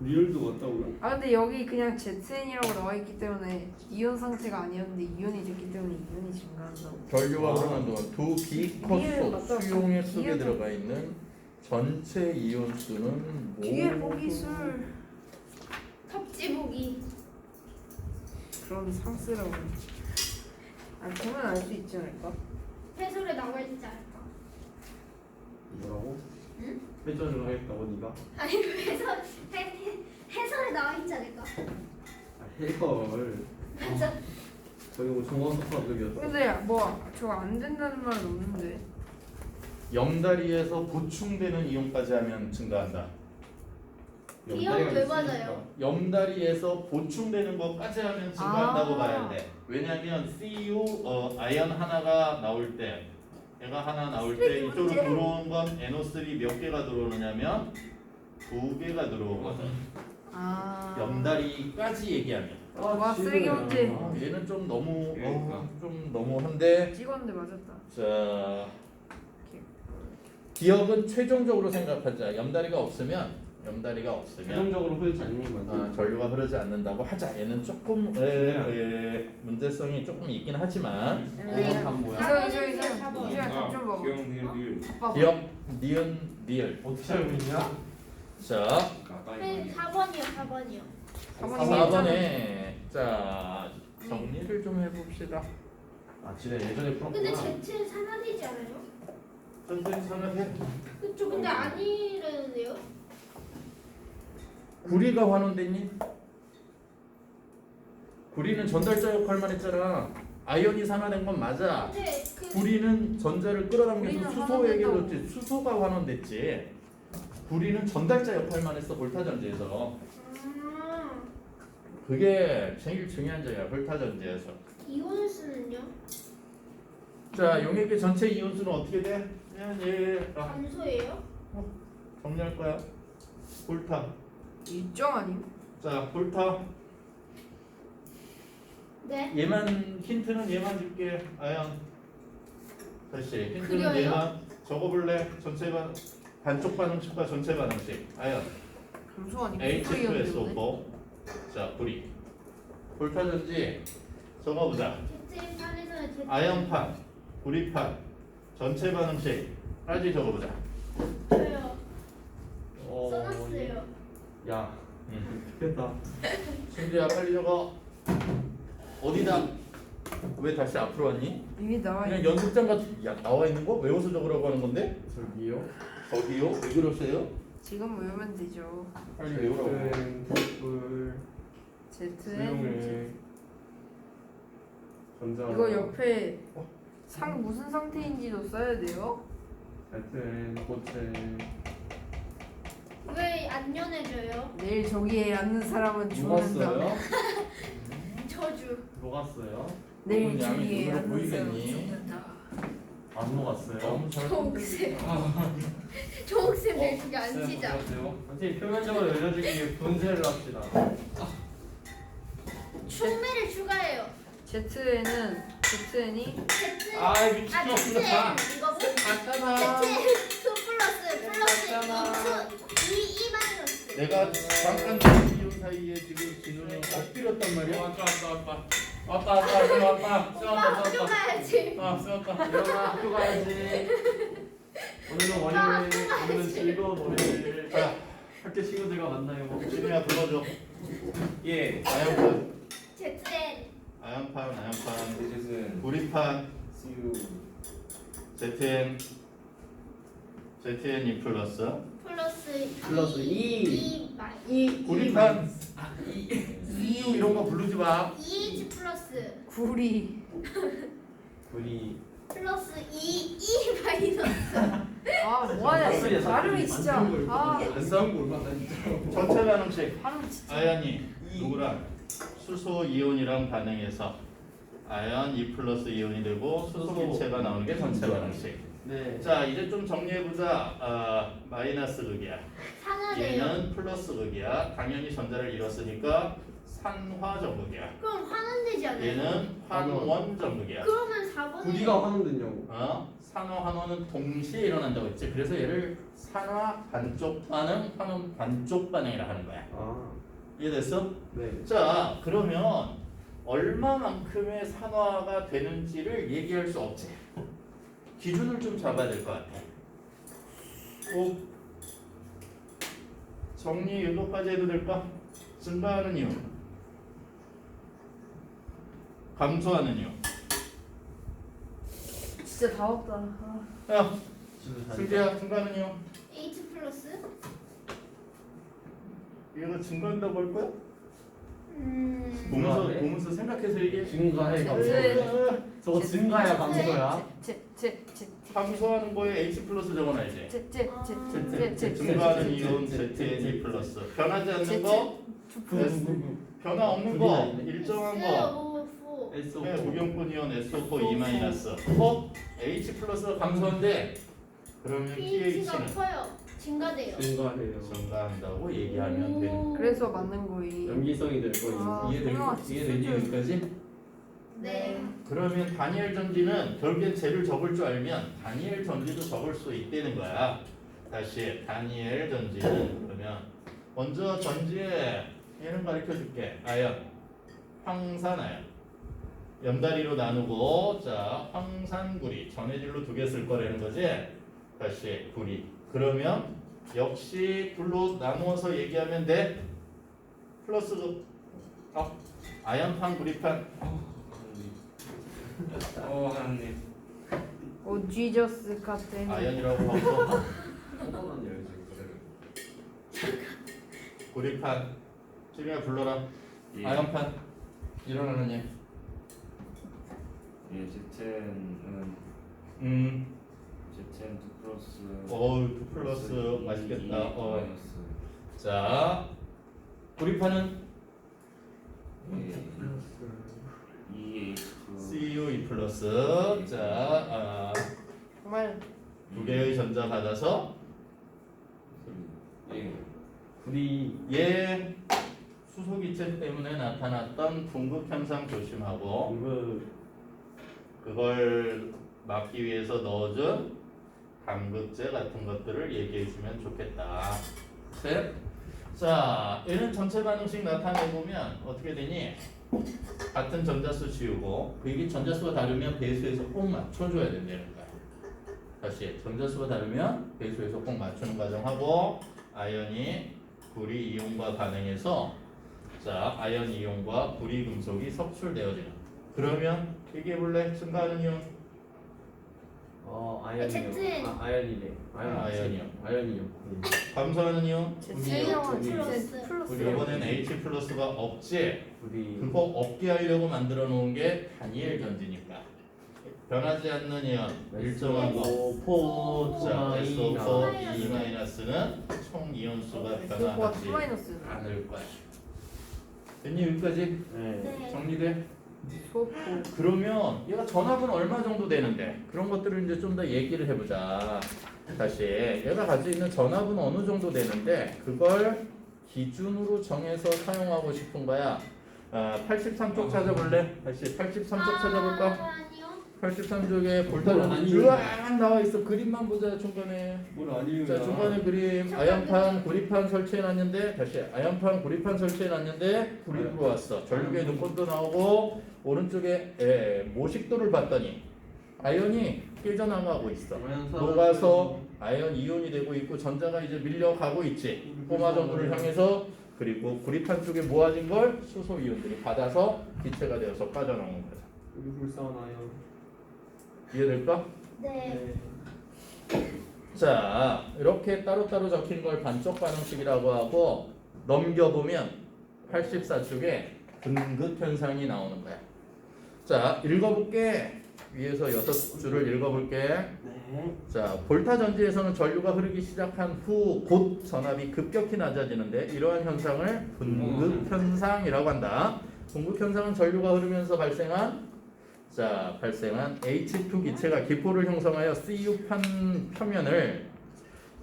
리얼도 맞다고요? 아 근데 여기 그냥 ZN이라고 나와 있기 때문에 이온 상태가 아니었는데 이온이 됐기 때문에 이온이 증가한다고. 전류가 아. 흐르는 동안 두 비커속 맞다. 수용액 속에 이해를- 들어가 있는 전체 이온 수는 뒤에 모두 보기 술 텁지 보기 그런 상스러운. 아 보면 알 수 있지 않을까? 해설에 나와 있지 않을까? 뭐라고? 응? 회전을 하겠다고 네가? 아니 해설 해, 나와 있지 않을까? 아 해설 맞아. 저기 뭐 정원석 감독이었어 근데 뭐 저거 안 된다는 말은 없는데. 염다리에서 보충되는 이온까지 하면 증가한다. 기억 왜 맞아요? 염다리에서 보충되는 것까지 하면 증가한다고 아. 봐야 돼. 왜냐면 CU 어, 아이언 하나가 나올 때 얘가 하나 나올 때 이쪽으로. 들어온 건 NO3 몇 개가 들어오느냐면 두 개가 들어오거든. 아. 염다리까지 얘기하면. 와, 쓰레기 문제. 어, 얘는 좀 너무 그러니까. 어, 좀 너무한데 찍었는데 맞았다. 자 기억은 최종적으로 생각하자. 염다리가 없으면 염다리가 없으면 최종적으로 흐르지 않는 게 아, 전류가 흐르지 않는다고 하자. 얘는 조금 에, 에, 문제성이 조금 있긴 하지만 네. 어, 다 뭐야? 이거 이거 이거 봐봐. 기억 니은 니은 봐봐. 기억 니은 리을. 어떻게 알고 있냐? 자 네, 4번이요 4번이요. 4번이 4번에 자 정리를 좀 해봅시다. 아 진짜 예전에 풀었구나 근데 제체 산화되지 않아요? 천천히 생각해. 그쵸 근데 아니라는데요? 구리가 환원됐니? 구리는 전달자 역할만 했잖아. 아이언이 산화된 건 맞아. 근데 그 구리는 전자를 끌어당겨서 수소에게. 줬지 수소가 환원됐지 구리는 전달자 역할만 했어 볼타 전지에서 아, 그게 제일 중요한 점이야 볼타 전지에서 이온수는요? 자 용액의 전체 이온수는 어떻게 돼? 그냥 얘 아, 감소예요? 정리할 거야 볼타 일정 아님? 자 볼타 네. 얘만 힌트는 얘만 줄게 아연 다시 힌트는 그려요? 얘만 적어볼래 전체 반 반쪽 반응식과 전체 반응식. 아연 감소 아니고 H2SO4 자 구리. 볼타전지 적어보자. 아연판 구리판 전체 반응식까지 적어보자. 저요. 어, 써놨어요. 야. 음. 좋겠다. 신지야 빨리 적어. 어디다? 왜 다시 앞으로 왔니? 이미 나와 그냥 있. 연습장 같은 야 나와 있는 거? 외워서 적으라고 하는 건데? 저기요 저기요 왜 그러세요? 지금 외우면 되죠. 빨리 외우라고 ZN 수용액 전자 이거 옆에 상 무슨 상태인지도 써야 돼요? ZN 고체 왜 안 연해져요? 내일 저기에 앉는 사람은 누가 죽는다. 써요? 저주. 녹았어요? 내일 그분 양이 저기에 눈으로 앉는 사람은 보이겠니? 죽는다. 안 녹았어요? 초록색. 초록색 저기 안 치자. 선생님 표면적으로 열려주기 위해 분쇄를 합시다 충매를 추가해요. ZN은 ZN이 제체. 아아 미친놈아 제체 이거 맞잖아. 제체 2 플러스 플러스 맞잖아. 2 2 마이너스. 내가 잠깐 이온 사이에 지금 진우는 엎드렸단 말이야 왔다 왔다 왔다 왔다 왔다 왔다 왔다. 쓰웠다 학교 쓰웠다 가야지. 아 쓰웠다. 일어나 학교 가야지. 오늘은 월요일 오늘은 즐거운 월요일. 자 학교 친구들과 만나요. 진우야 불러줘. 예 아연판. 제체. 아연판 아연판. 디제스는 구리판. CU ZN ZN 2 플러스 플러스 플러스 이. 2 마이 이 구리판 EU 이 런 거 부르지 마. 2H 플러스. 구리. 우리. 플러스 2 2 마이너스. 아 뭐하냐? 싹쓸이야, 발음이 싹쓸이. 진짜. 아. 안 싸운 거 얼마나 진짜로 전체 반응식 발음 진짜. 아연이 누구랑? 수소 이온이랑 반응해서. 아연 2 플러스 이온이 되고 수소 기체가 나오는 게 전체 반응식 네. 자 이제 좀 정리해보자. 아, 마이너스 극이야. 산화돼요. 얘는 플러스 극이야. 당연히 전자를 잃었으니까 산화 전극이야 그럼 환원되지 않아요? 얘는 환원 전극이야 그러면 4번에 구리가 환원됐냐고 어? 산화 환원은 동시에 일어난다고 했지. 그래서 얘를 산화 반쪽 반응, 환원 반쪽 반응이라 하는 거야. 아, 이해됐어? 네. 자, 그러면 얼마만큼의 산화가 되는지를 얘기할 수 없지. 기준을 좀 잡아야 될 것 같아. 꼭 정리 유도까지 해도 될까? 증가하는 이유, 감소하는 이유. 진짜 다 없다. 아. 야, 승재야, 이유. H 플러스 얘가 증가한다고 할 거야? 음 보면서 증가하네? 보면서 생각해서 얘기해. 증가해 감소. 네. 저거 증가야 감소야? 감소하는 거에 H 플러스 적어놔야지. 제제제제제 증가하는 이온 ZN 플러스 변하지 않는 거 변화 없는 거 일정한 거 SO4 S 네, 무경분 이온 SO4 E 마이너스 어? H 플러스가 감소한데 그러면 pH가 pH는 커요 증가돼요 증가해요. 증가한다고 얘기하면 되는 오. 그래서 맞는 거이. 염기성이 될 거예요. 아, 이해되니? 설마 이해되니. 여기까지? 네 그러면 다니엘 전지는 결국엔 쟤를 적을 줄 알면 다니엘 전지도 적을 수 있다는 거야 다시 다니엘 전지는 그러면 먼저 전지에 얘는 가르쳐 줄게 아연 황산아연 염다리로 나누고 자 황산구리 전해질로 두 개 쓸 거라는 거지? 다시 구리. 그러면 역시 둘로 나누어서 얘기하면 돼. 플러스 어? 아연판 구리판. 어 하나님. 오 지저스 같은. 아연이라고 하고. 구리판. 지금야 불러라. 예, 아연판. 일어나는 얘 예, 제첸은 음, 제첸 2 플러스 어우 2 플러스. 이, 맛있겠다. 이 어. 마이너스. 자 구리판은 예, EH2 CU 2 플러스. 자두 정말. 개의 전자 받아서? 예. 우리 얘 수소 기체 때문에 나타났던 분급 현상 조심하고. 공급 그걸 막기 위해서 넣어준 담급제 같은 것들을 얘기해 주면 좋겠다. 셋. 자, 얘는 전체 반응식 나타내 보면 어떻게 되니? 같은 전자수 지우고 그 이게 전자수가 다르면 배수에서 꼭 맞춰줘야 된다는 거야. 다시 전자수가 다르면 배수에서 꼭 맞추는 과정하고 아연이 구리 이온과 반응해서 자 아연 이온과 구리 금속이 섭출되어지는. 그러면 얘기해 볼래? 증가하는 이온 어 아연이요. 아 아연이네. 아연 아, 아연이요. 아연이요. 감소하는 이온 제제형은 플러스. 제 플러스. 우리 이번엔 H 플러스가 없지 우리 그거 없게 하려고 만들어 놓은 게 다니엘 전지니까 변하지 않는 이온 일정한 거 포 자, 토마이나 SO4 E 마이너스는 총 이온 수가 소가 변화하지 투 마이너스. 않을 거야. 됐니 여기까지 네. 네 정리돼? 소포. 그러면 얘가 전압은 얼마 정도 되는데 그런 것들을 이제 좀 더 얘기를 해보자. 다시 얘가 가지고 있는 전압은 어느 정도 되는데 그걸 기준으로 정해서 사용하고 싶은 거야. 아, 83쪽 찾아볼래? 다시 83쪽 찾아볼까? 아니요 83쪽에 뭘 볼타는 아니에요. 으악 나와 있어. 그림만 보자 중간에. 뭘 아니요. 자 중간에 그림 아연판 구리판 설치해 놨는데 다시 아연판 구리판 설치해 놨는데 불이 들어왔어 전류계 눈꽃도 나오고 오른쪽에 에, 모식도를 봤더니 아연이 깨져나가고 있어 녹아서 아연 이온이 되고 있고 전자가 이제 밀려가고 있지 포마 정도를 향해서 그리고 구리판 쪽에 모아진 걸 수소 이온들이 받아서 기체가 되어서 빠져나오는 거야 여기 불쌍하나요? 이해될까? 네. 자 이렇게 따로따로 적힌 걸 반쪽 반응식이라고 하고 넘겨보면 84쪽에 등급 현상이 나오는 거야. 자 읽어볼게. 위에서 여섯 줄을 읽어볼게. 네. 자 볼타 전지에서는 전류가 흐르기 시작한 후 곧 전압이 급격히 낮아지는데 이러한 현상을 분급 현상이라고 한다. 분급 현상은 전류가 흐르면서 발생한 자 발생한 H2 기체가 기포를 형성하여 CU판 표면을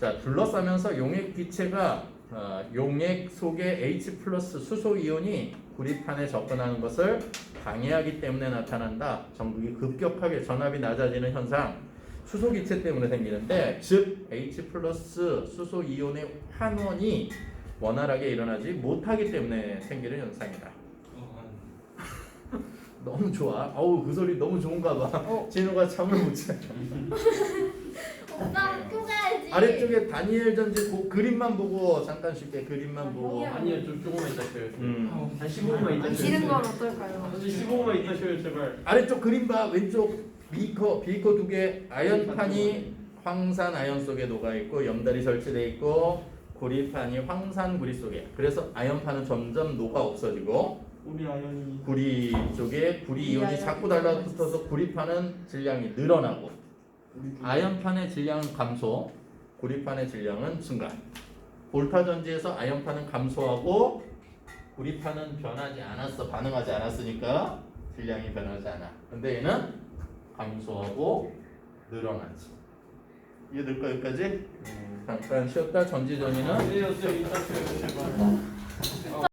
자 둘러싸면서 용액 기체가 어, 용액 속에 H 플러스 수소 이온이 구리판에 접근하는 것을 방해하기 때문에 나타난다. 전극이 급격하게 전압이 낮아지는 현상. 수소 기체 때문에 생기는데 즉 H 플러스 수소 이온의 환원이 원활하게 일어나지 못하기 때문에 생기는 현상이다. 너무 좋아. 어우 그 소리 너무 좋은가 봐. 어. 진우가 잠을 못 자. 오빠 학교 가야지. 아래쪽에 다니엘 전지 그 그림만 보고 잠깐 쉽게 그림만 보고. 아니요 좀 조금만 이따 쉬어요 음. 한 15분만 이따 안 쉬어요 치는 건 어떨까요? 한 15분만 이따 쉬어요 제발 아래쪽 그림 봐 왼쪽 비커 비커 두 개 아연판이 황산 아연 속에 녹아 있고 염달이 설치돼 있고 구리판이 황산 구리 속에 그래서 아연판은 점점 녹아 없어지고 우리 아연이 구리 쪽에 구리 이온이 자꾸 달라붙어서 구리판은 질량이 늘어나고 아연판의 질량은 감소 구리판의 질량은 증가. 볼타 전지에서 아연판은 감소하고 구리판은 변하지 않았어 반응하지 않았으니까 질량이 변하지 않아. 근데 얘는 감소하고 늘어나지 이해 될까 여기까지? 잠깐 쉬었다 전지 전이는